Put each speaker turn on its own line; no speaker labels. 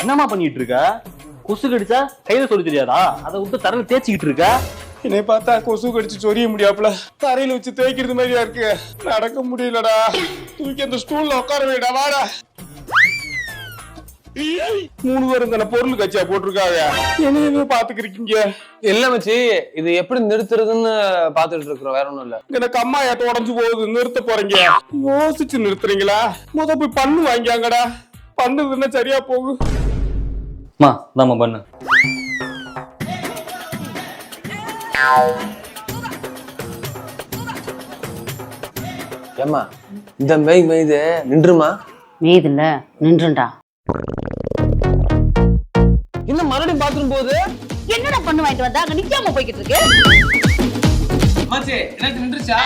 என்னம்மா பண்ணிட்டு இருக்க கொசு கடிச்சா கையில சொல்லி தெரியாதா? அதை விட்டு தரையில தேய்ச்சிக்கிட்டு இருக்க?
என்னை பார்த்தா கொசு கடிச்சு சொரிய முடியாப்புல. தரையில வச்சு தேய்க்கிறது மாதிரியா இருக்கு. நடக்க முடியலடா. தூக்கி அந்த ஸ்டூல்ல உட்கார வைடா வாடா. மூணு பேரும் தானே பொருள் கட்சியா போட்டிருக்காங்க. என்னையுமே பாத்துக்கிறீங்க
இல்ல மச்சி இது எப்படி நிறுத்துறதுன்னு பாத்துட்டு இருக்கிறோம். வேற ஒண்ணும் இல்ல.
எனக்கு அம்மா ஏட்ட உடஞ்சு போகுது நிறுத்த போறீங்க. யோசிச்சு நிறுத்துறீங்களா? முத போய் பண்ணு வாங்கியாங்கடா. பண்ணுதுன்னா சரியா போகும்.
அம்மா தாம்மா பண்ணு.
ஏம்மா இந்த மெய் மெய்து நின்றுமா?
மேய்துல்ல நின்றுண்டா.
இன்னும் மறுபடியும் பாத்ரூம் போகுது?
என்னடா பண்ணு வாங்கிட்டு வந்தா? அங்க நிக்காம போய்கிட்டு இருக்கு.
எனக்கு நின்றுச்சா?